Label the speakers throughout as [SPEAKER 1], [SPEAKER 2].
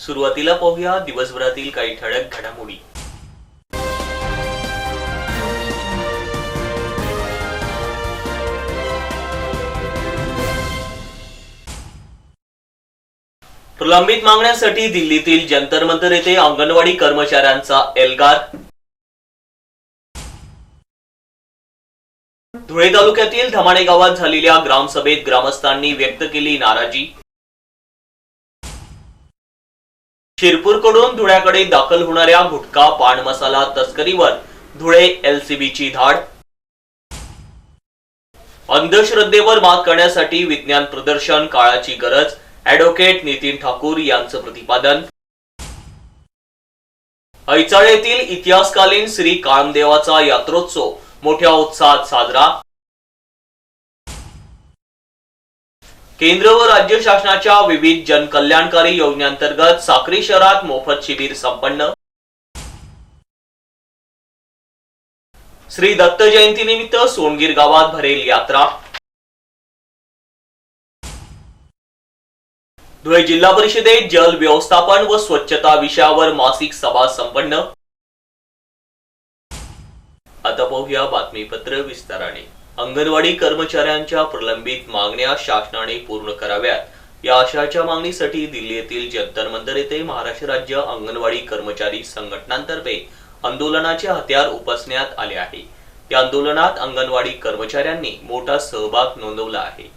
[SPEAKER 1] सुरुवातीला पाहूया दिवसभरातील काही ठळक घडामोडी. प्रलंबित मागण्यांसाठी दिल्लीतील जंतर मंतर येथे अंगणवाडी कर्मचाऱ्यांचा एल्गार. धुळे तालुक्यातील धमाणे गावात झालेल्या ग्रामसभेत ग्रामस्थांनी व्यक्त केली नाराजी. शिरपूरकडून धुळ्याकडे दाखल होणाऱ्या गुटखा पान मसाला तस्करीवर धुळे एलसीबीची धाड. अंधश्रद्धेवर मात करण्यासाठी विज्ञान प्रदर्शन काळाची गरज ऍडव्होकेट नितीन ठाकूर यांचं प्रतिपादन. ऐचाळ येथील इतिहासकालीन श्री काळमदेवाचा यात्रोत्सव मोठ्या उत्साहात साजरा. केंद्र व राज्य शासनाच्या विविध जनकल्याणकारी योजनेअंतर्गत साक्री शहरात मोफत शिबिर संपन्न. श्री दत्त जयंतीनिमित्त सोनगीर गावात भरेल यात्रा. धुळे जिल्हा परिषदेत जल व्यवस्थापन व स्वच्छता विषयावर मासिक सभा संपन्न. आता पाहूया बातमीपत्र विस्ताराने. अंगणवाडी कर्मचाऱ्यांच्या प्रलंबित मागण्या शासनाने पूर्ण कराव्यात. या आशयाच्या मागणीसाठी दिल्ली येथील जंतर मंतर येथे महाराष्ट्र राज्य अंगणवाडी कर्मचारी संघटनांतर्फे आंदोलनाचे हत्यार उपसण्यात आले आहे. या आंदोलनात अंगणवाडी कर्मचाऱ्यांनी मोठा सहभाग नोंदवला आहे.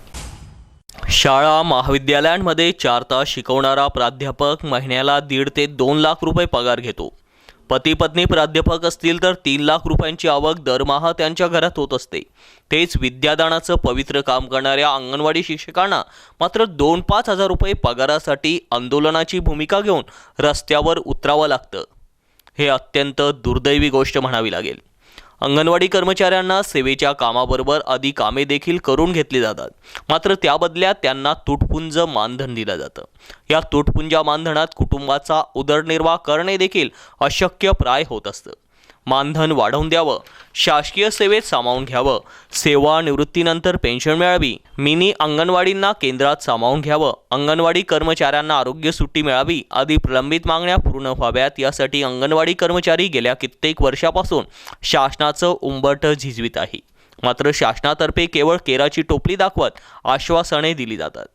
[SPEAKER 1] शाळा महाविद्यालयांमध्ये चार तास शिकवणारा प्राध्यापक महिन्याला दीड ते दोन लाख रुपये पगार घेतो. पती पत्नी प्राध्यापक असतील तर तीन लाख रुपयांची आवक दरमहा त्यांच्या घरात होत असते. तेच विद्यादानाचं पवित्र काम करणाऱ्या अंगणवाडी शिक्षकांना मात्र दोन पाच हजार रुपये पगारासाठी आंदोलनाची भूमिका घेऊन रस्त्यावर उतरावं लागतं. हे अत्यंत दुर्दैवी गोष्ट म्हणावी लागेल. अंगणवाडी कर्मचाऱ्यांना सेवेच्या कामाबरोबर आधी कामे देखील करून घेतली जातात. मात्र त्याबदल्यात त्यांना तुटपुंज मानधन दिलं जातं. या तुटपुंजा मानधनात कुटुंबाचा उदरनिर्वाह करणे देखील अशक्य प्राय होत असतं. मानधन वाढवून द्यावं शासकीय सेवेत सामावून घ्यावं सेवा निवृत्तीनंतर पेन्शन मिळावी मिनी अंगणवाडींना केंद्रात सामावून घ्यावं अंगणवाडी कर्मचाऱ्यांना आरोग्य सुट्टी मिळावी आदी प्रलंबित मागण्या पूर्ण व्हाव्यात. यासाठी अंगणवाडी कर्मचारी गेल्या कित्येक वर्षापासून शासनाचं उंबरठ झिजवीत आहे. मात्र शासनातर्फे केवळ केराची टोपली दाखवत आश्वासने दिली जातात.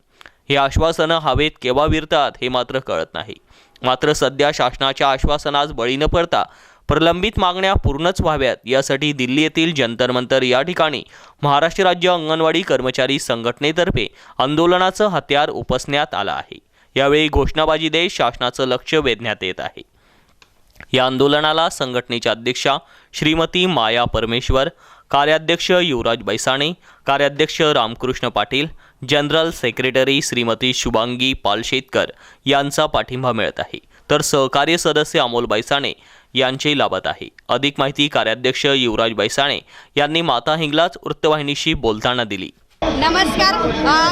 [SPEAKER 1] ही आश्वासनं हवेत केव्हा विरतात हे मात्र कळत नाही. मात्र सध्या शासनाच्या आश्वासनास बळी न पडता प्रलंबित मागण्या पूर्णच व्हाव्यात. यासाठी दिल्ली येथील जंतर मंतर या ठिकाणी महाराष्ट्र राज्य अंगणवाडी कर्मचारी संघटनेतर्फे आंदोलनाचं हत्यार उपसण्यात आलं आहे. यावेळी घोषणाबाजी देत शासनाचं लक्ष वेधण्यात येत आहे. या आंदोलनाला संघटनेच्या अध्यक्षा श्रीमती माया परमेश्वर कार्याध्यक्ष युवराज बैसाणे कार्याध्यक्ष रामकृष्ण पाटील जनरल सेक्रेटरी श्रीमती शुभांगी पालशेतकर यांचा पाठिंबा मिळत आहे. तर सहकार्य सदस्य अमोल बैसाणे यांचे लाभत आहे. अधिक माहिती कार्याध्यक्ष युवराज बैसाणे यांनी माता हिंगलाज वृत्तवाहिनीशी बोलताना दिली.
[SPEAKER 2] नमस्कार.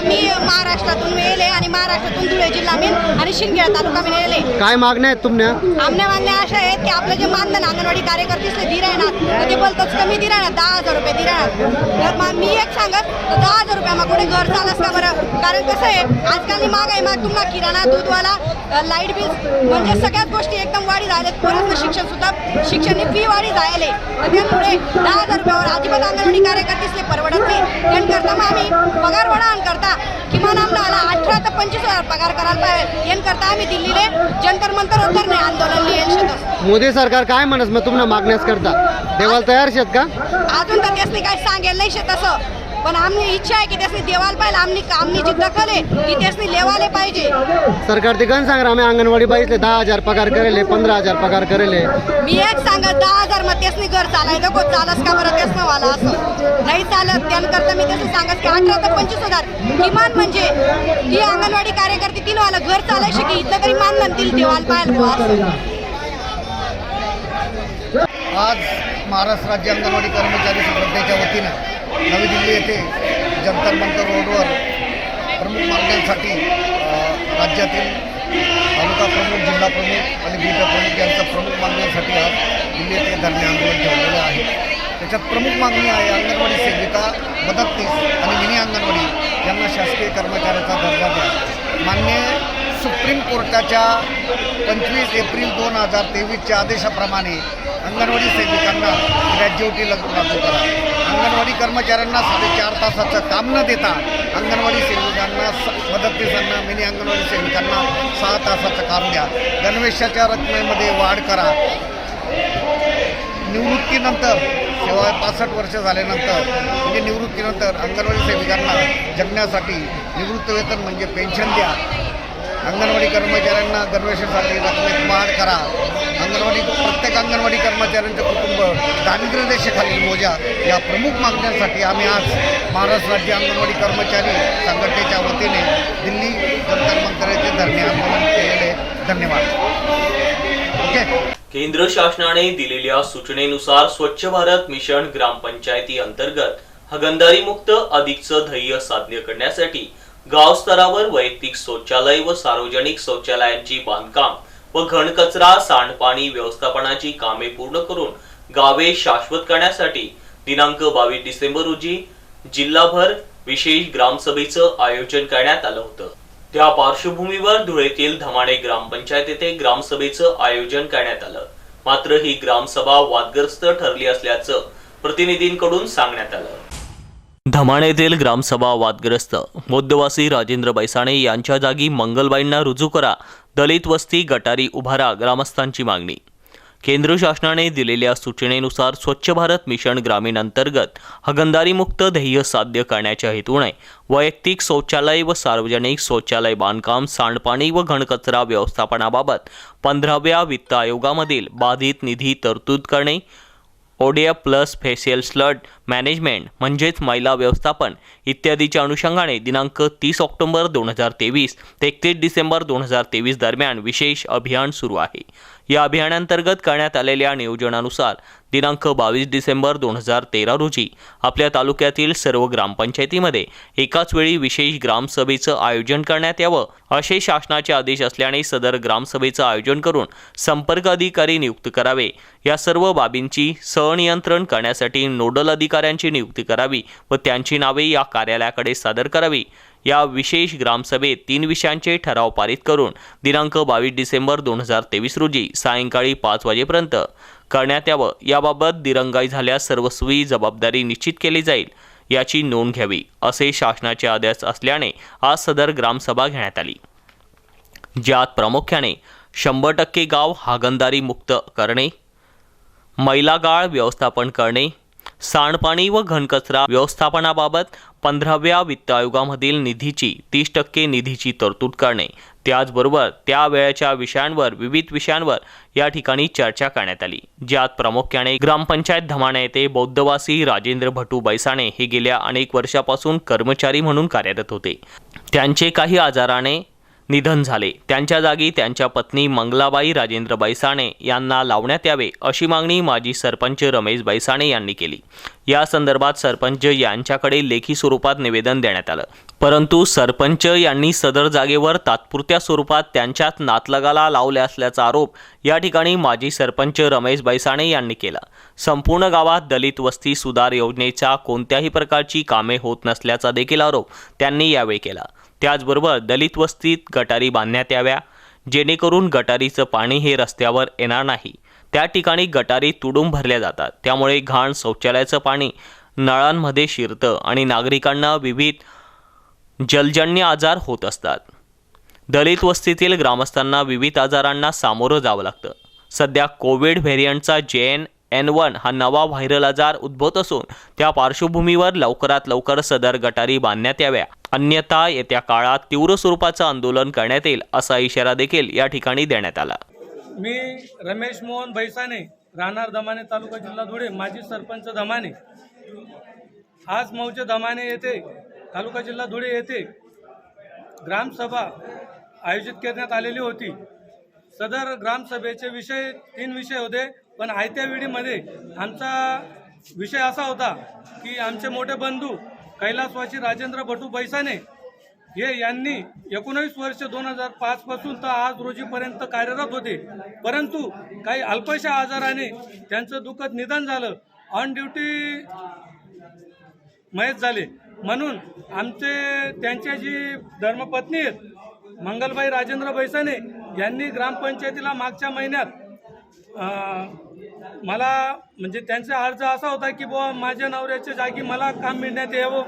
[SPEAKER 2] मी महाराष्ट्रातून वेळेले आणि महाराष्ट्रातून धुळे जिल्हा मी आणि शिंदखेडा तालुका मी वेळेले
[SPEAKER 3] काय मागण्या आहेत तुमच्या?
[SPEAKER 2] आमच्या मागण्या अशा आहेत की आपलं जे मानधन अंगणवाडी कार्यकर्तीचे दिर आहे ना तर ते बोलतोच कमी दिर आहे ना दहा हजार रुपये दिर आहे ना. तर मग मी एक सांगत तर दहा हजार रुपया मग कुठे घर चालस का बरं. कारण कसं आहे आजकाल महागाई मग तुम्हाला किराणा दूधवाला लाइट बिल म्हणजे सगळ्याच गोष्टी एकदम वाढी राहिल्यात परत शिक्षण सुद्धा शिक्षण फी वाढी तर त्यामुळे दहा हजार रुपयावर अजिबात अंगणवाडी कार्यकर्तीसले परवडत नाही. त्याकरता मग आम्ही पगार वाढवून करता. किमान आम्हाला अठरा ते पंचवीस हजार पगार करायला पाहिजे यान करता आम्ही दिल्लीले जंतर मंतर उतरणे आंदोलन शेतस
[SPEAKER 3] मोदी सरकार काय म्हणत मग तुम्हाला मागण्यास करता? देवाला तयार शेत का?
[SPEAKER 2] अजून तर त्यासनी काही सांगेल नाही शेत असं. पण आमची इच्छा आहे की त्यासनी देवाला पाहिजे आमनी आमनी जी दखल आहे ती त्यासनी लेवाले पाहिजे.
[SPEAKER 3] सरकार ते गण सांग आम्ही अंगणवाडी बाईसले दहा हजार पगार करेले पंधरा हजार पगार करेले.
[SPEAKER 2] मी एक सांगत दहा हजार मग त्यासनी घर चालायचं को चालस का बरं त्यासनं वाला असं? नाही चालत त्यानंकरता मी तसं सांगत की अठरा ते पंचवीस हजार. किमान म्हणजे ही अंगणवाडी कार्यकर्ती तीन वाला घर चालायची की इथलं तरी मानधन दिल देवाला पाहिजे बुवा असं.
[SPEAKER 4] आज महाराष्ट्र राज्य अंगणवाडी कर्मचारी संघटनेच्या वतीनं नवी दिल्ली येथे जंतर मंतर रोडवर प्रमुख मागण्यांसाठी राज्यातील तालुका प्रमुख जिल्हा प्रमुख आणि गीत प्रमुख यांच्या प्रमुख मागण्यांसाठी आज दिल्ली येथे धरणे आंदोलन ठेवलेलं आहे. त्याच्यात प्रमुख मागणी आहे अंगणवाडी सेविका मदतनीस आणि मिनी अंगणवाडी यांना शासकीय कर्मचाऱ्याचा दर्जा द्या. मान्य सुप्रीम कोर्टाच्या पंचवीस एप्रिल दोन हजार तेवीसच्या आदेशाप्रमाणे अंगणवाडी सेविकांना ग्रॅज्युटी लागू लागू करा. अंगणवाडी कर्मचाऱ्यांना साडेचार तासाचं काम न देता अंगणवाडी सेविकांना स- मदतनीसांना मिनी अंगणवाडी सेविकांना सहा तासाचं काम द्या. गणवेशाच्या रकमेमध्ये वाढ करा. निवृत्तीनंतर सेवा पासष्ट वर्ष झाल्यानंतर म्हणजे निवृत्तीनंतर अंगणवाडी सेविकांना जगण्यासाठी निवृत्तवेतन म्हणजे पेन्शन द्या. अंगणवाडी कर्मचाऱ्यांना गणवेशासाठी रकमेत वाढ करा. अंगणवाडी प्रत्येक अंगणवाडी कर्मचाऱ्यांचे कुटुंब दानिद्र्यदेशेखालील मोजा. या प्रमुख मागण्यांसाठी आम्ही आज महाराष्ट्र राज्य अंगणवाडी कर्मचारी संघटनेच्या वतीने दिल्ली जंतर मंतर धरणे आंदोलन केलेले. धन्यवाद. ओके.
[SPEAKER 1] केंद्र शासनाने दिलेल्या सूचनेनुसार स्वच्छ भारत मिशन ग्रामपंचायती अंतर्गत हगंदारी मुक्त अधिकचं ध्येय साध्य करण्यासाठी गावस्तरावर वैयक्तिक शौचालय व सार्वजनिक शौचालयांची बांधकाम व घनकचरा सांडपाणी व्यवस्थापनाची कामे पूर्ण करून गावे शाश्वत करण्यासाठी दिनांक बावीस डिसेंबर रोजी जिल्हाभर विशेष ग्रामसभेचं आयोजन करण्यात आलं होतं. त्या पार्श्वभूमीवर धुळेतील धमाणे ग्रामपंचायत येथे ग्रामसभेचं आयोजन करण्यात आलं. मात्र ही ग्रामसभा वादग्रस्त ठरली असल्याचं प्रतिनिधींकडून सांगण्यात आलं. धमाणे येथील ग्रामसभा वादग्रस्त. मध्यवासी राजेंद्र बैसाणे यांच्या जागी मंगलबाईंना रुजू करा दलित वस्ती गटारी उभारा ग्रामस्थांची मागणी. केंद्र शासनाने दिलेल्या सूचनेनुसार स्वच्छ भारत मिशन ग्रामीण अंतर्गत हगंदारीमुक्त ध्येय साध्य करण्याच्या हेतूने वैयक्तिक शौचालय व सार्वजनिक शौचालय बांधकाम सांडपाणी व घनकचरा व्यवस्थापनाबाबत पंधराव्या वित्त आयोगामधील बाधित निधी तरतूद करणे ओडिया प्लस फेशियल स्लड मॅनेजमेंट म्हणजेच महिला व्यवस्थापन इत्यादीच्या अनुषंगाने दिनांक तीस ऑक्टोबर दोन हजार तेवीस ते एकतीस डिसेंबर दोन हजार तेवीस दरम्यान विशेष अभियान सुरू आहे. या अभियानांतर्गत करण्यात आलेल्या नियोजनानुसार दिनांक बावीस डिसेंबर दोन हजार तेरा रोजी आपल्या तालुक्यातील सर्व ग्रामपंचायतीमध्ये एकाच वेळी विशेष ग्रामसभेचं आयोजन करण्यात यावं असे शासनाचे आदेश असल्याने सदर ग्रामसभेचं आयोजन करून संपर्क अधिकारी नियुक्त करावे. या सर्व बाबींची सहनियंत्रण करण्यासाठी नोडल अधिकाऱ्यांची नियुक्ती करावी व त्यांची नावे या कार्यालयाकडे सादर करावी. या विशेष ग्रामसभेत तीन विषयांचे ठराव पारित करून दिनांक बावीस डिसेंबर दोन हजार तेवीस रोजी सायंकाळी पाच वाजेपर्यंत करण्यात यावं. याबाबत दिरंगाई झाल्यास सर्वस्वी जबाबदारी निश्चित केली जाईल याची नोंद घ्यावी असे शासनाचे आदेश असल्याने आज सदर ग्रामसभा घेण्यात आली. ज्यात प्रामुख्याने शंभर टक्के गाव हागंदारी मुक्त करणे मैलागाळ व्यवस्थापन करणे सांडपाणी व घनकचरा व्यवस्थापनाबाबत पंधराव्या वित्त आयोगामधील निधीची तीस टक्के निधीची तरतूद करणे. त्याचबरोबर त्या वेळेच्या विषयांवर विविध विषयांवर या ठिकाणी चर्चा करण्यात आली. ज्यात प्रामुख्याने ग्रामपंचायत धमाणे येथे बौद्धवासी राजेंद्र भटू बैसाणे हे गेल्या अनेक वर्षापासून कर्मचारी म्हणून कार्यरत होते. त्यांचे काही आजाराने निधन झाले. त्यांच्या जागी त्यांच्या पत्नी मंगलाबाई राजेंद्र बैसाणे यांना लावण्यात यावे अशी मागणी माजी सरपंच रमेश बैसाणे यांनी केली. या संदर्भात सरपंच यांच्याकडे लेखी स्वरूपात निवेदन देण्यात आलं. परंतु सरपंच यांनी सदर जागेवर तात्पुरत्या स्वरूपात त्यांच्याच नातलगाला लावले असल्याचा आरोप या ठिकाणी माजी सरपंच रमेश बैसाणे यांनी केला. संपूर्ण गावात दलित वस्ती सुधार योजनेच्या कोणत्याही प्रकारची कामे होत नसल्याचा देखील आरोप त्यांनी यावेळी केला. त्याचबरोबर दलित वस्तीत गटारी बांधण्यात याव्या. जेणेकरून गटारीचं पाणी हे रस्त्यावर येणार नाही. त्या ठिकाणी गटारी तुडून भरल्या जातात. त्यामुळे घाण शौचालयाचं पाणी नळांमध्ये शिरतं आणि नागरिकांना विविध जलजन्य आजार होत असतात. दलित वस्तीतील ग्रामस्थांना विविध आजारांना सामोरं जावं लागतं. सध्या कोविड व्हेरियंटचा जे एन एन वन हा नवा व्हायरल आजार उद्भवत असून त्या पार्श्वभूमीवर लवकरात लवकर सदर गटारी बांधण्यात याव्या. अन्यथा येत्या काळात तीव्र स्वरूपाचं आंदोलन करण्यात येईल असा इशारा देखील या ठिकाणी देण्यात आला.
[SPEAKER 5] मी रमेश मोहन भैसाने राहणार दमाने तालुका जिल्हा धुळे माजी सरपंच दमाने. आज मौजे दमाने येथे तालुका जिल्हा धुळे येथे ग्रामसभा आयोजित करण्यात आलेली होती. सदर ग्रामसभेचे विषय तीन विषय होते. पण आयत्या वेळीमध्ये आमचा विषय असा होता की आमचे मोठे बंधू कैलासवासी राजेंद्र भटू बैसाने हे यांनी एकोणीस वर्ष दोन हजार पाचपासून तर आज रोजीपर्यंत कार्यरत होते. परंतु काही अल्पशा आजाराने त्यांचं दुःखद निधन झालं. ऑन ड्युटी मयत झाले. म्हणून आमचे त्यांच्या जी धर्मपत्नी आहेत मंगलबाई राजेंद्र बैसाने यांनी ग्रामपंचायतीला मागच्या महिन्यात मला म्हणजे त्यांचा अर्ज असा होता की बुवा माझ्या नवऱ्याच्या जागी मला काम मिळण्यात यावं.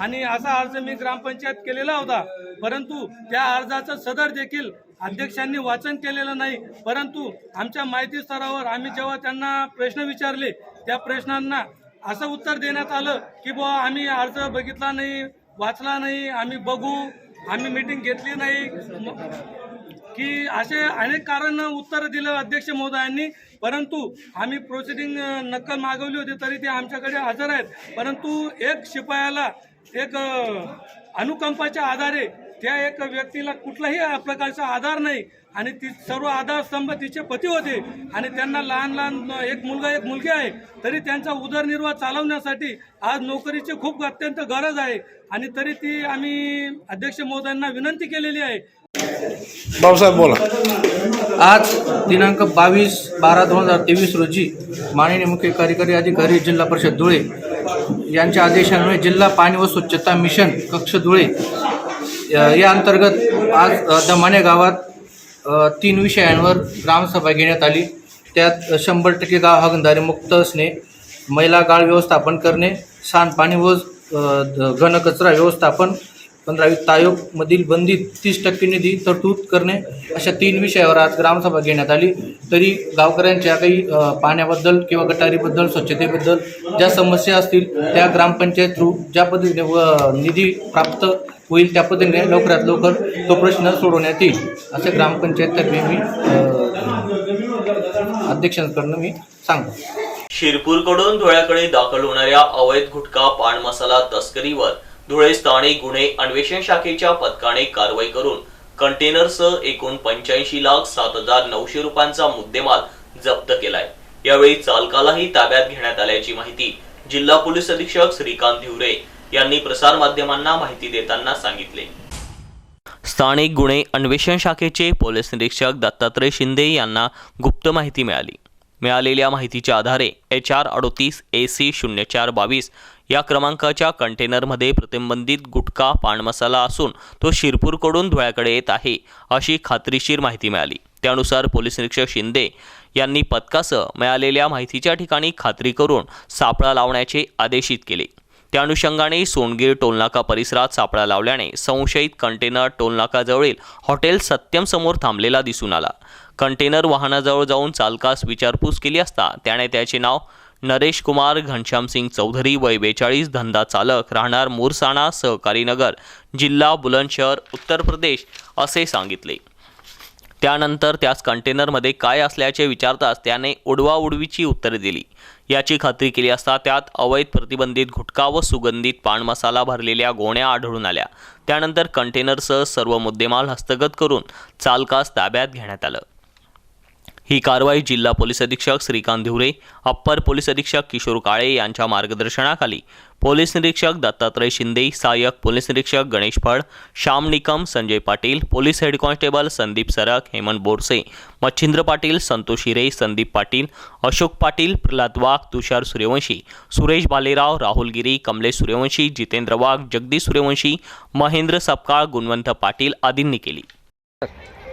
[SPEAKER 5] आणि असा अर्ज मी ग्रामपंचायत केलेला होता. परंतु त्या अर्जाचं सदर देखील अध्यक्षांनी वाचन केलेलं नाही. परंतु आमच्या माहिती स्तरावर आम्ही जेव्हा त्यांना प्रश्न विचारले त्या प्रश्नांना असं उत्तर देण्यात आलं की बुवा आम्ही अर्ज बघितला नाही वाचला नाही आम्ही बघू आम्ही मीटिंग घेतली नाही. की असे अनेक कारण उत्तर दिलं अध्यक्ष महोदयांनी. परंतु आम्ही प्रोसिडिंग नक्कल मागवली होती तरी ते आमच्याकडे हजर आहेत. परंतु एक शिपायाला एक अनुकंपाच्या आधारे त्या एक व्यक्तीला कुठलाही प्रकारचा आधार नाही आणि ती सर्व आधारस्तंभ तिचे पती होते आणि त्यांना लहान लहान एक मुलगा एक मुलगी आहे. तरी त्यांचा उदरनिर्वाह चालवण्यासाठी आज नोकरीची खूप अत्यंत गरज आहे आणि तरी ती आम्ही अध्यक्ष महोदयांना विनंती केलेली आहे
[SPEAKER 6] भाऊसाहेब बोला.
[SPEAKER 7] आज दिनांक बावीस बारा दोन हजार तेवीस रोजी माननीय मुख्य कार्यकारी अधिकारी जिल्हा परिषद धुळे यांच्या आदेशामुळे जिल्हा पाणी व स्वच्छता मिशन कक्ष धुळे या अंतर्गत आज दमाने गावात तीन विषयांवर ग्रामसभा घेण्यात आली. त्यात शंभर टक्के गाव हागणदारी मुक्त असणे महिला गाळ व्यवस्थापन करणे सांडपाणी व घनकचरा व्यवस्थापन पंधरा तायोगमधील आयोगमधील बंदी तीस टक्के निधी तरतूद करणे अशा तीन विषयावर आज ग्रामसभा घेण्यात आली. तरी गावकऱ्यांच्या काही पाण्याबद्दल किंवा गटारीबद्दल स्वच्छतेबद्दल ज्या समस्या असतील त्या ग्रामपंचायत थ्रू ज्या पद्धतीने व निधी प्राप्त होईल त्या पद्धतीने लवकरात लवकर तो प्रश्न सोडवण्यात येईल. असे ग्रामपंचायततर्फे मी अध्यक्षांकडनं मी सांगतो.
[SPEAKER 1] शिरपूरकडून धुळ्याकडे दाखल होणाऱ्या अवैध गुटखा पान मसाला तस्करीवर धुळे स्थानिक गुन्हे अन्वेषण शाखेच्या पथकाने कारवाई करून कंटेनरसह एकूण पंच्याऐंशी लाख सात हजार नऊशे रुपयांचा मुद्देमाल जप्त केलाय. यावेळी चालकालाही ताब्यात घेण्यात आल्याची माहिती जिल्हा पोलीस अधीक्षक श्रीकांत धिवरे यांनी प्रसारमाध्यमांना माहिती देताना सांगितले. स्थानिक गुन्हे अन्वेषण शाखेचे पोलीस निरीक्षक दत्तात्रय शिंदे यांना गुप्त माहिती मिळाली. मिळालेल्या माहितीच्या आधारे एच आर अडोतीस ए सी शून्य चार बावीस या क्रमांकाच्या कंटेनरमध्ये प्रतिबंधित गुटखा पानमसाला असून तो शिरपूरकडून धुळ्याकडे येत आहे अशी खात्रीशीर माहिती मिळाली. त्यानुसार पोलीस निरीक्षक शिंदे यांनी पथकासह मिळालेल्या माहितीच्या ठिकाणी खात्री करून सापळा लावण्याचे आदेशित केले. त्या अनुषंगाने सोनगीर टोलनाका परिसरात सापळा लावल्याने संशयित कंटेनर टोलनाकाजवळील हॉटेल सत्यमसमोर थांबलेला दिसून आला. कंटेनर वाहनाजवळ जाऊन चालकास विचारपूस केली असता त्याने त्याचे नाव नरेश कुमार घनश्यामसिंग चौधरी वय बेचाळीस धंदा चालक राहणार मोरसाणा सहकारी नगर जिल्हा बुलंदशहर उत्तर प्रदेश असे सांगितले. त्यानंतर त्याच कंटेनरमध्ये काय असल्याचे विचारताच त्याने उडवाउडवीची उत्तरे दिली. याची खात्री केली असता त्यात अवैध प्रतिबंधित गुटखा व सुगंधित पान मसाला भरलेल्या गोण्या आढळून आल्या. त्यानंतर कंटेनरसह सर्व मुद्देमाल हस्तगत करून चालकास ताब्यात घेण्यात आलं. ही कारवाई जिल्हा पोलीस अधीक्षक श्रीकांत धिवरे अप्पर पोलीस अधीक्षक किशोर काळे यांच्या मार्गदर्शनाखाली. पोलीस निरीक्षक दत्तात्रय शिंदे सहाय्यक पोलीस निरीक्षक Ganesh Phad Shyam Nikam Sanjay Patil police head constable Sandeep Sarak Hemant Borse Machhindra Patil Santosh हिरे संदीप पाटील अशोक पाटील प्रल्हाद वाघ तुषार सूर्यवंशी सुरेश बालेराव राहुल गिरी कमलेश सूर्यवंशी जितेंद्र वाघ जगदीश सूर्यवंशी महेंद्र सपकाळ गुणवंत पाटील आदींनी केली.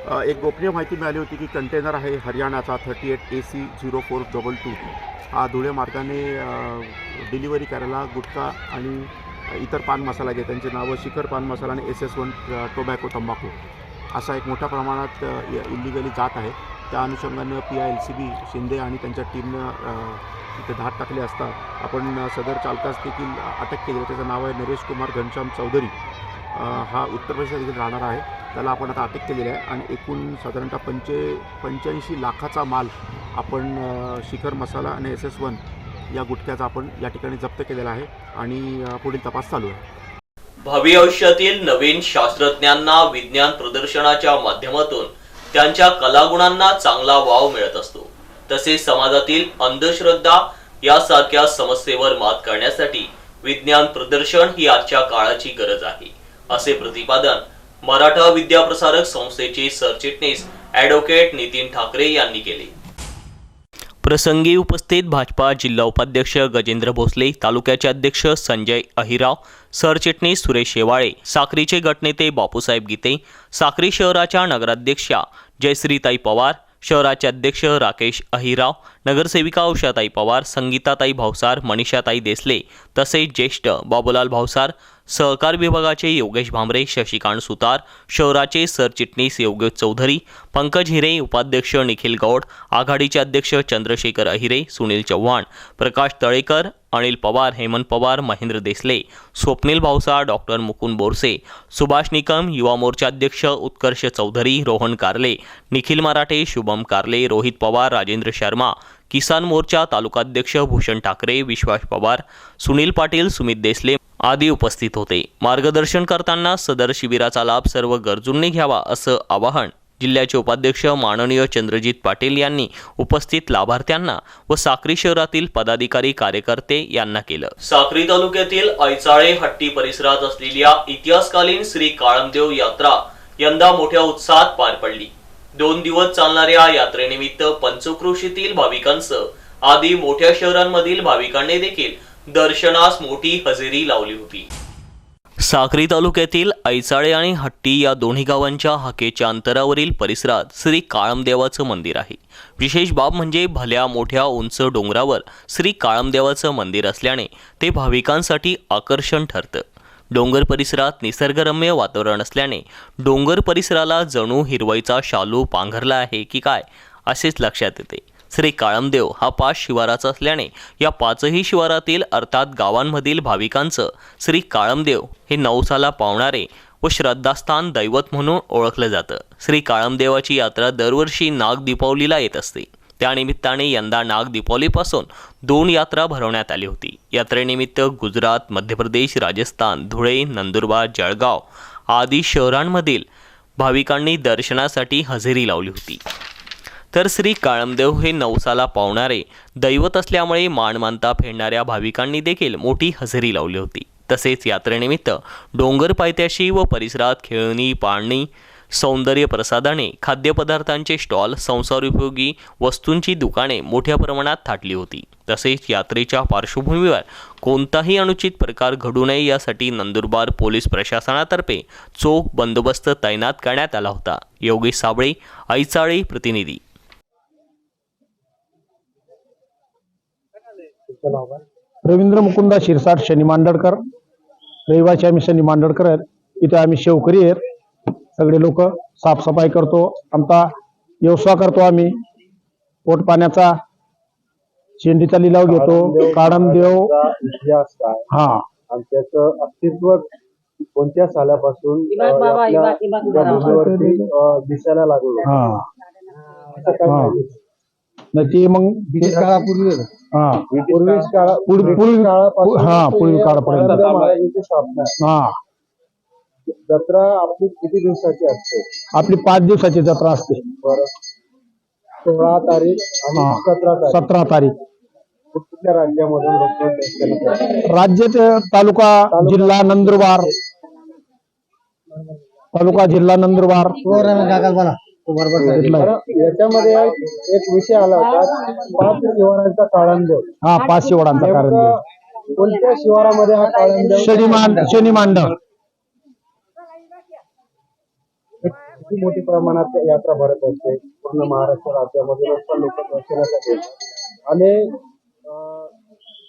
[SPEAKER 6] एक गोपनीय माहिती मिळाली होती की कंटेनर आहे हरियाणाचा thirty eight A C zero four double two हा धुळे मार्गाने डिलिव्हरी करायला गुटखा आणि इतर पान मसाला घे त्यांचे नावं शिखर पान मसाला आणि एस एस वन टोबॅको तंबाखू. असा एक मोठ्या प्रमाणात इलिगली जात आहे. त्या अनुषंगानं P I L C B Shinde आणि त्यांच्या टीमनं तिथे इथे धाड टाकले असता आपण सदर चालकास देखील अटक केली. त्याचं नाव आहे नरेश कुमार घनश्याम चौधरी. हा उत्तर प्रदेशात इथे राहणार आहे. त्याला आपण आता अटक केलेली आहे आणि एकूण साधारणतः पंचे पंच्याऐंशी लाखाचा माल आपण शिखर मसाला आणि एस एस वन या गुटख्याचा आपण या ठिकाणी जप्त केलेला आहे आणि पुढील तपास चालू आहे.
[SPEAKER 1] भावी आयुष्यातील नवीन शास्त्रज्ञांना विज्ञान प्रदर्शनाच्या माध्यमातून त्यांच्या कलागुणांना चांगला वाव मिळत असतो. तसेच समाजातील अंधश्रद्धा यासारख्या समस्येवर मात करण्यासाठी विज्ञान प्रदर्शन ही आजच्या काळाची गरज आहे. असे प्रतिपादन मराठा विद्याप्रसारक संस्थेचे सरचिटणीस ॲडव्होकेट नितीन ठाकरे यांनी केले. प्रसंगी उपस्थित भाजपा जिल्हा उपाध्यक्ष गजेंद्र भोसले तालुक्याचे अध्यक्ष संजय अहिराव सरचिटणीस सुरेश शेवाळे साक्रीचे गटनेते बापूसाहेब गीते साक्री शहराच्या नगराध्यक्षा जयश्रीताई पवार शहराचे अध्यक्ष राकेश अहिराव नगरसेविका उषाताई पवार संगीताताई भावसार मनीषाताई देसले तसेच ज्येष्ठ बाबूलाल भावसार सहकार विभागाचे योगेश भांबरे शशिकांत सुतार शहराचे सरचिटणीस योगेश चौधरी पंकज हिरे उपाध्यक्ष निखिल गौड आघाडीचे अध्यक्ष चंद्रशेखर अहिरे सुनील चव्हाण प्रकाश तळेकर अनिल पवार हेमंत पवार महेंद्र देसले स्वप्नील भावसा डॉक्टर मुकुंद बोरसे सुभाष निकम युवा मोर्चा अध्यक्ष उत्कर्ष चौधरी रोहन कारले निखिल मराठे शुभम कारले रोहित पवार राजेंद्र शर्मा किसान मोर्चा तालुकाध्यक्ष भूषण ठाकरे विश्वास पवार सुनील पाटील सुमित देसले आदी उपस्थित होते. मार्गदर्शन करताना सदर शिबिराचा लाभ सर्व गरजूंनी घ्यावा असं आवाहन जिल्ह्याचे उपाध्यक्ष माननीय चंद्रजित पाटील यांनी उपस्थित लाभार्थ्यांना व साक्री शहरातील पदाधिकारी कार्यकर्ते यांना केलं. साक्री तालुक्यातील ऐचाळे हट्टी परिसरात असलेल्या इतिहासकालीन श्री काळमदेव यात्रा यंदा मोठ्या उत्साहात पार पडली. दोन दिवस चालणाऱ्या यात्रेनिमित्त पंचक्रोशीतील भाविकांसह आदी मोठ्या शहरांमधील भाविकांनी देखील दर्शनास मोठी हजेरी लावली होती. साक्री तालुक्यातील ऐचाळे आणि हट्टी या दोन्ही गावांच्या हाकेच्या अंतरावरील परिसरात श्री काळमदेवाचं मंदिर आहे. विशेष बाब म्हणजे भल्या मोठ्या उंच डोंगरावर श्री काळमदेवाचं मंदिर असल्याने ते भाविकांसाठी आकर्षण ठरतं. डोंगर परिसरात निसर्गरम्य वातावरण असल्याने डोंगर परिसराला जणू हिरवाईचा शालू पांघरला आहे की काय असेच लक्षात येते. श्री काळमदेव हा पाच शिवाराचा असल्याने या पाचही शिवारातील अर्थात गावांमधील भाविकांचं श्री काळमदेव हे नवसाला पावणारे व श्रद्धास्थान दैवत म्हणून ओळखलं जातं. श्री काळमदेवाची यात्रा दरवर्षी नागदीपावलीला येत असते. त्यानिमित्ताने यंदा नाग दीपावलीपासून दोन यात्रा भरवण्यात आली होती. यात्रेनिमित्त गुजरात मध्य प्रदेश राजस्थान धुळे नंदुरबार जळगाव आदी शहरांमधील भाविकांनी दर्शनासाठी हजेरी लावली होती. तर श्री काळमदेव हे नवसाला पावणारे दैवत असल्यामुळे मानमानता फेडणाऱ्या भाविकांनी देखील मोठी हजेरी लावली होती. तसेच यात्रेनिमित्त डोंगर पायथ्याशी व परिसरात खेळणी पाळणी सौंदर्य प्रसादाने खाद्यपदार्थांचे स्टॉल संसारोपयोगी वस्तूंची दुकाने मोठ्या प्रमाणात थाटली होती. तसेच यात्रेच्या पार्श्वभूमीवर कोणताही अनुचित प्रकार घडू नये यासाठी नंदुरबार पोलीस प्रशासनातर्फे चोख बंदोबस्त तैनात करण्यात आला होता. योगेश साबळे ऐचाळे प्रतिनिधी.
[SPEAKER 8] रवींद्र मुकुंदा शिरसाट शनी मांडळकर. रहिवासी आम्ही शनी मांडळकर आहेत. इथे आम्ही शेवकरी आहेत. सगळे लोक साफसफाई करतो. आमचा व्यवसाय करतो आम्ही. पोट पाण्याचा शेंडीचा लिलाव घेतो. काळमदेव
[SPEAKER 9] इतिहास काय?
[SPEAKER 8] हा.
[SPEAKER 9] आणि त्याचं अस्तित्व कोणत्या सालापासून दिसायला लागलं?
[SPEAKER 8] हा
[SPEAKER 9] असं काय
[SPEAKER 8] हा.
[SPEAKER 9] माहिती?
[SPEAKER 8] न ते मग
[SPEAKER 9] ब्रिटिश काळापूर्वी
[SPEAKER 8] हा
[SPEAKER 9] काळा
[SPEAKER 8] पूर्वी-
[SPEAKER 9] ब्रिटिश
[SPEAKER 8] पूर्वी-
[SPEAKER 9] काळापासून
[SPEAKER 8] हा, पूर्वी
[SPEAKER 9] ते
[SPEAKER 8] काळापर्यंत.
[SPEAKER 9] काळमदेव महाराजांची स्थापना आहे.
[SPEAKER 8] हा
[SPEAKER 9] जत्रा आपली किती दिवसाची असते
[SPEAKER 8] आपली पाच दिवसाची जत्रा असते
[SPEAKER 9] बरं सोळा तारीख आणि
[SPEAKER 8] हा.
[SPEAKER 9] सतरा तारीख
[SPEAKER 8] सतरा तारीख
[SPEAKER 9] कुठल्या राज्यामधून लोक दर्शनाला येतात?
[SPEAKER 8] राज्याचे तालुका जिल्हा नंदुरबार तालुका जिल्हा नंदुरबार.
[SPEAKER 9] बरं, याच्यामध्ये एक विषय आला होता. पाच शिवारांचा काळंदेव
[SPEAKER 8] हा पाच शिवडांचा कारण
[SPEAKER 9] नेमकं कोणत्या शिवारामध्ये हा काळंदेव
[SPEAKER 8] शनी मांड शनी मांडव.
[SPEAKER 9] किती मोठी प्रमाणात यात्रा भरत असते? पूर्ण महाराष्ट्र राज्यामधून पण लोक दर्शनासाठी आणि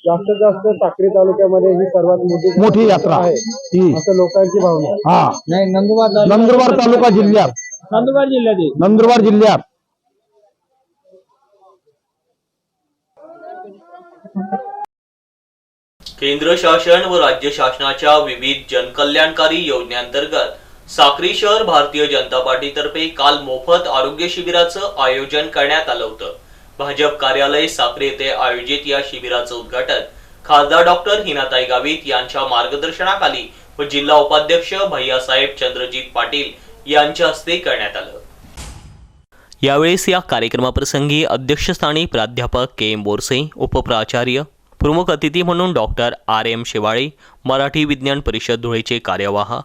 [SPEAKER 9] जास्तीत जास्त साक्री तालुक्यामध्ये ही सर्वात मोठी
[SPEAKER 8] मोठी यात्रा
[SPEAKER 9] आहे.
[SPEAKER 8] ही.
[SPEAKER 9] असं लोकांची भावना.
[SPEAKER 8] हा.
[SPEAKER 9] नंदुरबार
[SPEAKER 8] तालुका जिल्ह्यात.
[SPEAKER 9] नंदुरबार जिल्ह्यात
[SPEAKER 8] नंदुरबार जिल्ह्यात.
[SPEAKER 1] केंद्र शासन व राज्य शासनाच्या विविध जनकल्याणकारी योजनेअंतर्गत साक्री शहर भारतीय जनता पार्टीतर्फे काल मोफत आरोग्य शिबिराचं आयोजन करण्यात आलं होतं. भाजप कार्यालय साक्री येथे आयोजित या शिबिराचं उद्घाटन खासदार डॉक्टर हिनाताई गावित यांच्या मार्गदर्शनाखाली व जिल्हा उपाध्यक्ष भैयासाहेब चंद्रजीत पाटील यांच्या हस्ते करण्यात आलं. यावेळेस या कार्यक्रमाप्रसंगी अध्यक्षस्थानी प्राध्यापक के एम बोरसे उपप्राचार्य प्रमुख अतिथी म्हणून doctor R M Shewale Marathi विज्ञान परिषद धुळेचे कार्यवाह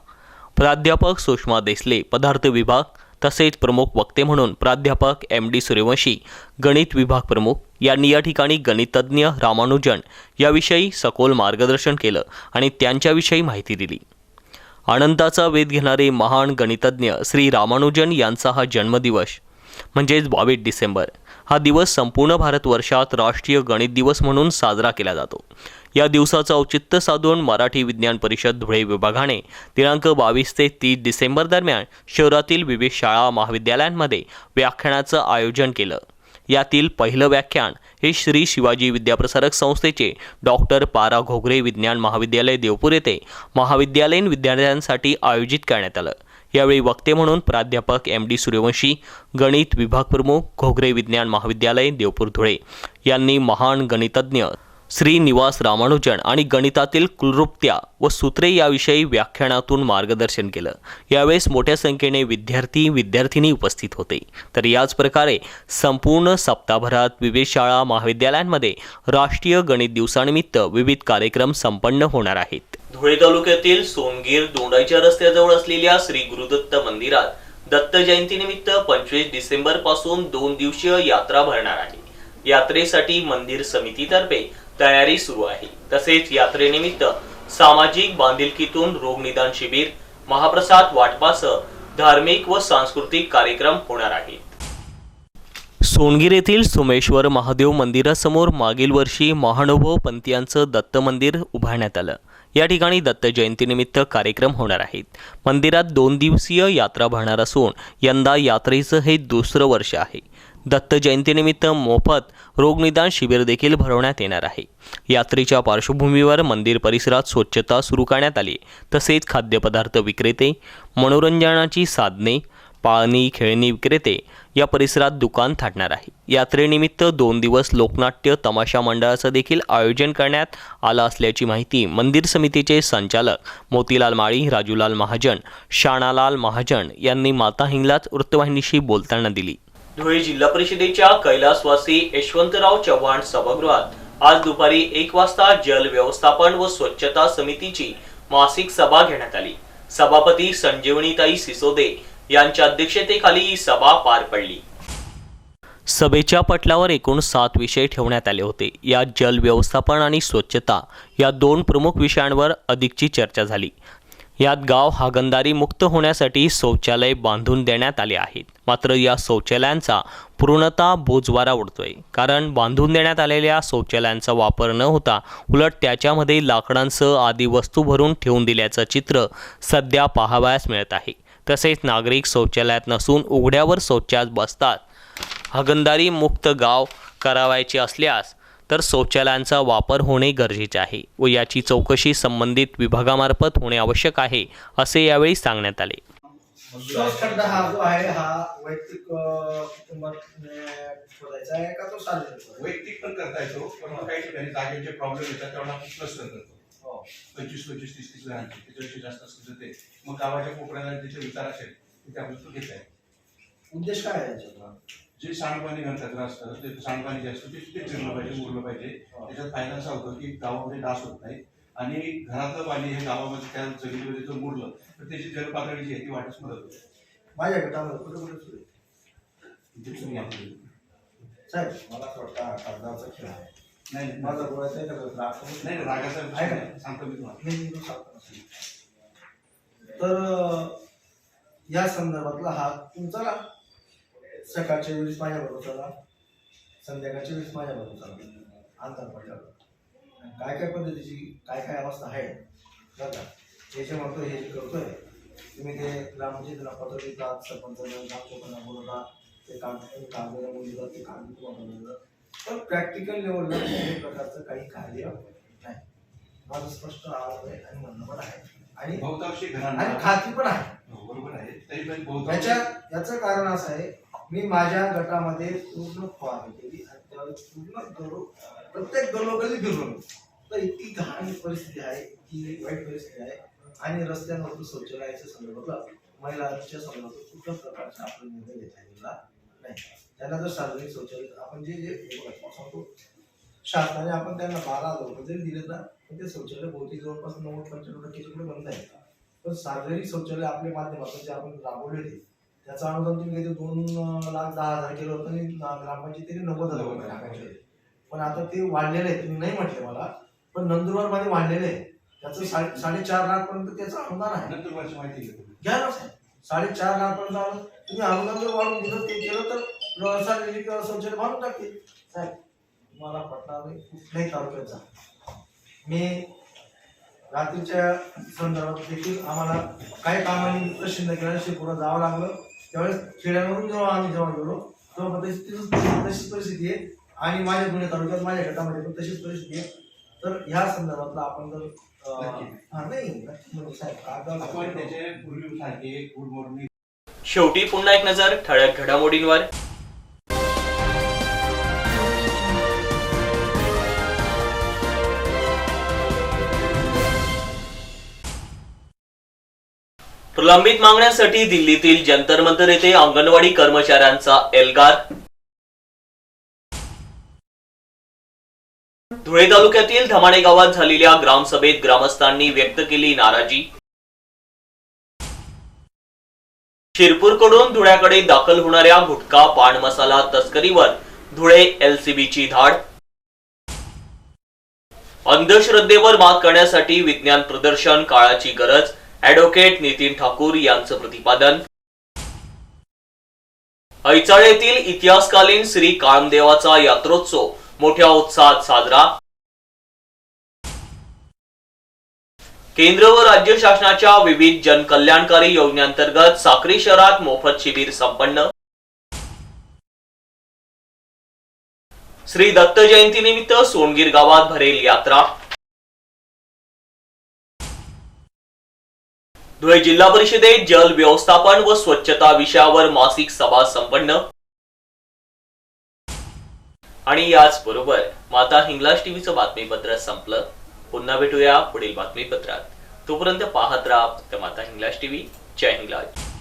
[SPEAKER 1] प्राध्यापक सुषमा देसले पदार्थ विभाग तसेच प्रमुख वक्ते म्हणून प्राध्यापक एम डी सूर्यवंशी गणित विभाग प्रमुख यांनी या ठिकाणी गणितज्ञ रामानुजन याविषयी सखोल मार्गदर्शन केलं आणि त्यांच्याविषयी माहिती दिली. आनंदाचा वेध घेणारे महान गणितज्ञ श्री रामानुजन यांचा हा जन्मदिवस म्हणजेच बावीस डिसेंबर हा दिवस संपूर्ण भारतवर्षात राष्ट्रीय गणित दिवस म्हणून साजरा केला जातो. या दिवसाचं औचित्य साधून मराठी विज्ञान परिषद धुळे विभागाने दिनांक बावीस ते तीस डिसेंबर दरम्यान शहरातील विविध शाळा महाविद्यालयांमध्ये व्याख्यानाचं आयोजन केलं. यातील पहिलं व्याख्यान हे श्री शिवाजी विद्याप्रसारक संस्थेचे डॉक्टर पारा घोगरे विज्ञान महाविद्यालय देवपूर येथे महाविद्यालयीन विद्यार्थ्यांसाठी आयोजित करण्यात आलं. यावेळी वक्ते म्हणून प्राध्यापक एम डी सूर्यवंशी गणित विभाग प्रमुख घोगरे विज्ञान महाविद्यालय देवपूर धुळे यांनी महान गणितज्ञ श्रीनिवास रामानुजन आणि गणितातील कुलरूपत्या व सूत्रे याविषयी व्याख्यानातून मार्गदर्शन केलं. यावेळेस मोठ्या संख्येने विद्यार्थी विद्यार्थिनी उपस्थित होते. तर याच प्रकारे संपूर्ण सप्ताहभरात विविध शाळा महाविद्यालयांमध्ये राष्ट्रीय गणित दिवसानिमित्त विविध कार्यक्रम संपन्न होणार आहेत. धुळे तालुक्यातील सोनगीर दोंडाईच्या रस्त्याजवळ असलेल्या श्री गुरुदत्त मंदिरात दत्त जयंतीनिमित्त पंचवीस डिसेंबरपासून दोन दिवसीय यात्रा भरणार आहे. यात्रेसाठी मंदिर समितीतर्फे तयारी सुरू आहे. तसेच यात्रेनिमित्त सामाजिक बांधिलकीतून रोगनिदान शिबिर महाप्रसाद वाटपासह धार्मिक व सांस्कृतिक कार्यक्रम होणार आहेत. सोनगीर येथील सोमेश्वर महादेव मंदिरासमोर मागील वर्षी महानुभव पंथीयांचं दत्त मंदिर उभारण्यात आलं. या ठिकाणी दत्त जयंतीनिमित्त कार्यक्रम होणार आहेत. मंदिरात दोन दिवसीय यात्रा भरणार असून यंदा यात्रेचं हे दुसरं वर्ष आहे. दत्त जयंतीनिमित्त मोफत रोगनिदान शिबिर देखील भरवण्यात येणार आहे. यात्रेच्या पार्श्वभूमीवर मंदिर परिसरात स्वच्छता सुरू करण्यात आली. तसेच खाद्यपदार्थ विक्रेते मनोरंजनाची साधने पाळणी खेळणी विक्रेते या परिसरात दुकान थाटणार आहे. यात्रेनिमित्त दोन दिवस लोकनाट्य तमाशा मंडळाचं देखील आयोजन करण्यात आलं असल्याची माहिती मंदिर समितीचे संचालक मोतीलाल माळी राजूलाल महाजन शाणालाल महाजन यांनी माता हिंगलाच वृत्तवाहिनीशी बोलताना दिली. धुळे जिल्हा परिषदेच्या कैलासवासी यशवंतराव चव्हाण सभागृहात आज दुपारी एक वाजता जल व्यवस्थापन व स्वच्छता समितीची मासिक सभा घेण्यात आली. सभापती संजीवनीताई सिसोदे यांच्या अध्यक्षतेखाली ही सभा पार पडली. सभेच्या पटलावर एकूण सात विषय ठेवण्यात आले होते. यात जल व्यवस्थापन आणि स्वच्छता या दोन प्रमुख विषयांवर अधिकची चर्चा झाली. यात गाव हागंदारी मुक्त होण्यासाठी शौचालय बांधून देण्यात आले आहेत. मात्र या शौचालयांचा पूर्णतः बोजवारा उडतोय. कारण बांधून देण्यात आलेल्या शौचालयांचा वापर न होता उलट त्याच्यामध्ये लाकडांसह आदी वस्तू भरून ठेवून दिल्याचं चित्र सध्या पाहावयास मिळत आहे. तसेच नागरिक शौचालयात नसून उघड्यावर शौचास बसतात. हागंदारी मुक्त गाव करावायचे असल्यास तर शौचालयांचा वापर होणे गरजेचे आहे व याची चौकशी संबंधित विभागामार्फत होणे आवश्यक आहे असे यावेळी सांगण्यात आले.
[SPEAKER 10] विश्वास खड्डा हा जो आहे हा वैयक्तिक कुटुंबात शोधायचा आहे का तो सार्वजनिक?
[SPEAKER 11] वैयक्तिक पण करता येतो पण काही ठिकाणी जागेचे प्रॉब्लेम येतात तेव्हा आपण क्लस्टर करतो
[SPEAKER 10] हो.
[SPEAKER 11] पंचवीस पंचवीस तीस तीस लहानचे त्याच्यापेक्षा जास्त ते. मग गावाच्या कोपऱ्याला त्याचे विचार असेल तिथे आपण तो घेत आहे
[SPEAKER 10] उद्देश काय आहे याच्यातला
[SPEAKER 11] जे सांडपाणी घनकचरा असतं ते सांडपाणी जे असतं ते फिरलं पाहिजे मुरलं पाहिजे. त्याच्यात फायदा असा होतो की गावामध्ये डास होत नाही आणि घरातलं पाणी हे गावामध्ये त्या जमिनीमध्ये जर मुरलं तर त्याची जलपातळी जी आहे ती वाढण्यास मदत होते.
[SPEAKER 10] माझ्या कुठे कुठे सुरू
[SPEAKER 11] आपली-
[SPEAKER 10] साहेब मला असं वाटतं कागदाचा खेळ आहे.
[SPEAKER 11] नाही
[SPEAKER 10] माझा बोलायचा आहे का राग
[SPEAKER 11] नाही रागाचा
[SPEAKER 10] आहे का?
[SPEAKER 11] सांगतो मी तुम्हाला.
[SPEAKER 10] सांगतो. तर या संदर्भातला हा तुमचा सकाळच्या वेळेस माझ्याबरोबर चला. संध्याकाळच्या वेळेस माझ्याबरोबर चला. अंतर आणि काय काय पद्धतीची काय काय अवस्था आहे हे जे म्हणतो हे जे करतोय. तुम्ही ते ग्रामपंचायतीला पत्र देतात सरपंच ग्रामसेवकांना बोलवतात ते काम कागद बोलतात ते कागद तुम्हाला बोलवतात पण प्रॅक्टिकल लेवलला कुठल्याही प्रकारचं काही कार्य नाही. माझं स्पष्ट आवाज आहे आणि म्हणणं पण आहे. आणि
[SPEAKER 11] बहुतांशी
[SPEAKER 10] आणि खात्री पण आहे.
[SPEAKER 11] हो, बरोबर आहे. तरी पण
[SPEAKER 10] याचं कारण असं आहे मी माझ्या गटामध्ये पूर्ण फॉर्म केली आणि त्यावेळेस पूर्ण गरो प्रत्येक गलोगली फिरलो तर इतकी घाण परिस्थिती आहे की वाईट परिस्थिती आहे. आणि रस्त्यांवर शौचालयाच्या संदर्भात महिलांच्या संदर्भात कुठल्याच प्रकारचा आपण निर्णय घेता गेला नाही. त्यांना जर सार्वजनिक शौचालय आपण जे जे सांगतो शासनाने आपण त्यांना बारा लोक जरी दिले ना ते शौचालय बहुतेक जवळपास नव्वद पंच्याण्णव टक्के बंद आहे पण सार्वजनिक शौचालय आपल्या माध्यमातून जे आपण राबवले त्याचं अनुदान तुम्ही किती दोन लाख दहा हजार केलं होतं आणि ग्रा- ग्रामपंचायतीने नव्वद हजार होते. पण आता ते वाढलेलं आहे तुम्ही नाही म्हटले मला पण नंदुरबारमध्ये वाढलेलं आहे त्याचं साडे साडेचार लाख पर्यंत त्याचं अनुदान आहे.
[SPEAKER 11] नंतर वर्ष माहिती
[SPEAKER 10] घ्या ना साडेचार लाख पर्यंत आलं तुम्ही अनुदान जर वाढून दिलं ते केलं तर सार्वजनिक शौचालय बांधून टाकतील. साहेब मला पटणार नाही कुठल्याही तालुक्यात जा मी रात्रीच्या संदर्भात देखील आम्हाला काही कामांनी प्रश्न केला शिरपूरला जावं लागलं. त्यावेळेस खेड्यावरून जेव्हा आम्ही जेव्हा गेलो तेव्हा पण तशी तशीच तशीच परिस्थिती आहे. आणि माझ्या जुन्या तालुक्यात माझ्या गटामध्ये पण तशीच परिस्थिती आहे. तर ह्या संदर्भातला आपण जर
[SPEAKER 1] शेवटी पुन्हा एक नजर ठळक घडामोडींवर. प्रलंबित मागण्यांसाठी दिल्लीतील जंतर मंतर येथे अंगणवाडी कर्मचाऱ्यांचा एल्गार. धुळे तालुक्यातील धमाणे गावात झालेल्या ग्रामसभेत ग्रामस्थांनी व्यक्त केली नाराजी. शिरपूरकडून धुळ्याकडे दाखल होणाऱ्या गुटखा पान मसाला तस्करीवर धुळे एलसीबीची धाड. अंधश्रद्धेवर मात करण्यासाठी विज्ञान प्रदर्शन काळाची गरज ऍडव्होकेट नितीन ठाकूर यांचं प्रतिपादन. ऐचाळ येथील इतिहासकालीन श्री काळमदेवाचा यात्रोत्सव मोठ्या उत्साहात साजरा. केंद्र व राज्य शासनाच्या विविध जनकल्याणकारी योजनेअंतर्गत साक्री शहरात मोफत शिबिर संपन्न. श्री दत्त जयंतीनिमित्त सोनगीर गावात भरेल यात्रा. धुळे जिल्हा परिषदेत जल व्यवस्थापन व स्वच्छता विषयावर मासिक सभा संपन्न. आणि याच बरोबर माता हिंगलाज टीव्हीचं बातमीपत्र संपलं. पुन्हा भेटूया पुढील बातमीपत्रात. तोपर्यंत पाहत राहा फक्त माता हिंगलाज टीव्ही. जय हिंगलाज.